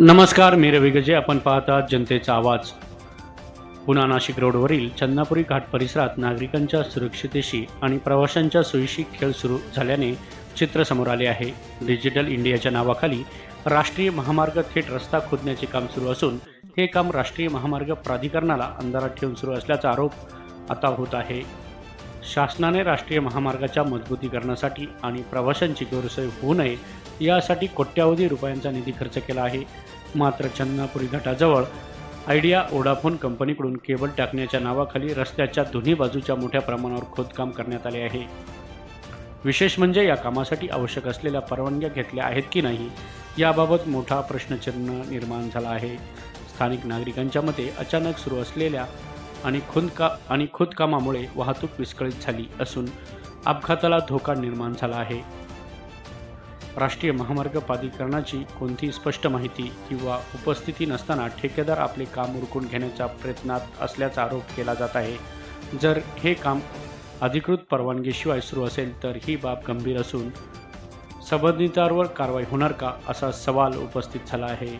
नमस्कार मी रवी गजे. आपण पाहतात जनतेचा आवाज. पुन्हा नाशिक रोडवरील चंदापुरी घाट परिसरात नागरिकांच्या सुरक्षितेशी आणि प्रवाशांच्या सोयीशी खेळ सुरू झाल्याने चित्र समोर आले आहे. डिजिटल इंडियाच्या नावाखाली राष्ट्रीय महामार्ग थेट रस्ता खोदण्याचे काम सुरू असून हे काम राष्ट्रीय महामार्ग प्राधिकरणाला अंधारात ठेवून सुरू असल्याचा आरोप आता होत आहे. शासनाने राष्ट्रीय महामार्गाच्या मजबूतीकरणासाठी आणि प्रवाशांची गैरसोय होऊ नये यासाठी कोट्यावधी रुपयांचा निधी खर्च केला आहे. मात्र चंदनापुरी घाटाजवळ आयडिया ओडाफोन कंपनीकडून केबल टाकण्याच्या नावाखाली रस्त्याच्या दोन्ही बाजूच्या मोठ्या प्रमाणावर खोदकाम करण्यात आले आहे. विशेष म्हणजे या कामासाठी आवश्यक असलेल्या परवानग्या घेतल्या आहेत की नाही याबाबत मोठा प्रश्नचिन्ह निर्माण झाला आहे. स्थानिक नागरिकांच्या मते अचानक सुरू असलेल्या आणि खुदका आणि खोदकामामुळे वाहतूक विस्कळीत झाली असून अपघाताला धोका निर्माण झाला आहे. राष्ट्रीय महामार्ग प्राधिकरणाची कोणतीही स्पष्ट माहिती किंवा उपस्थिती नसताना ठेकेदार आपले काम उरकून घेण्याच्या प्रयत्नात असल्याचा आरोप केला जात आहे. जर हे काम अधिकृत परवानगीशिवाय सुरू असेल तर ही बाब गंभीर असून संबंधितांवर कारवाई होणार का असा सवाल उपस्थित झाला आहे.